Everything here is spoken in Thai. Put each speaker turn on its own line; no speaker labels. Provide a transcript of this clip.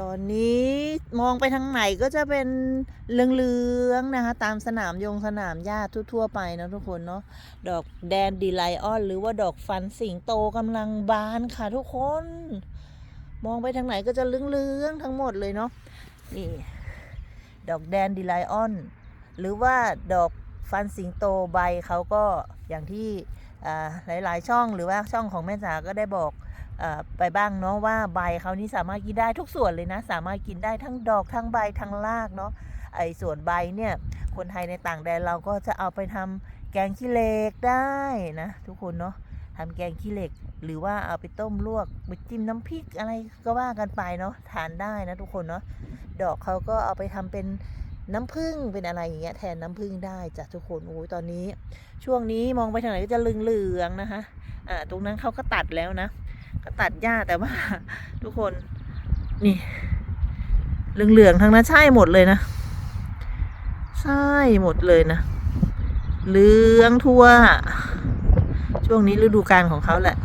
ตอนนี้มองไปทางไหนก็จะเป็นเหลืองๆนะคะ ตามสนามยงสนามหญ้าทั่วๆไปนะทุกคนเนาะดอกแดนดีไลออน หรือว่าดอกฟันสิงโตกำลังบานค่ะทุกคน มองไปทางไหนก็จะเหลืองๆทั้งหมดเลยเนาะนี่ดอกแดนดีไลออน หรือว่าดอกฟันสิงโตใบเขาก็อย่างที่หลายๆช่องหรือว่าช่องของแม่จ๋าก็ได้บอก ไปบ้างเนาะว่าใบเขานี่สามารถกินได้ทุกส่วนเลยนะ สามารถกินได้ทั้งดอกทั้งใบทั้งรากเนาะไอ้ส่วนใบเนี่ยคนไทยในต่างแดนเราก็จะเอาไปทำแกงขี้เหล็กได้นะ ทุกคนเนาะทำแกงขี้เหล็ก หรือว่าเอาไปต้มลวกไปจิ้มน้ำพริกอะไรก็ว่ากันไปเนาะทานได้นะทุกคนเนาะดอกเขาก็เอาไปทำเป็นน้ำผึ้งเป็นอะไรอย่างเงี้ยแทนน้ำผึ้งได้จ้ะทุกคนโอ้ยตอนนี้ ช่วงนี้มองไปทางไหนก็จะเหลืองๆนะคะอ่าตรงนั้นเขาก็ตัดแล้วนะ ก็ตัดหญ้าแต่ว่า ทุกคนนี่ เหลืองๆทั้งนั้นใช่หมดเลยนะ ใช่หมดเลยนะเหลืองทั่ว ช่วงนี้ฤดูกาลของเขาแหละ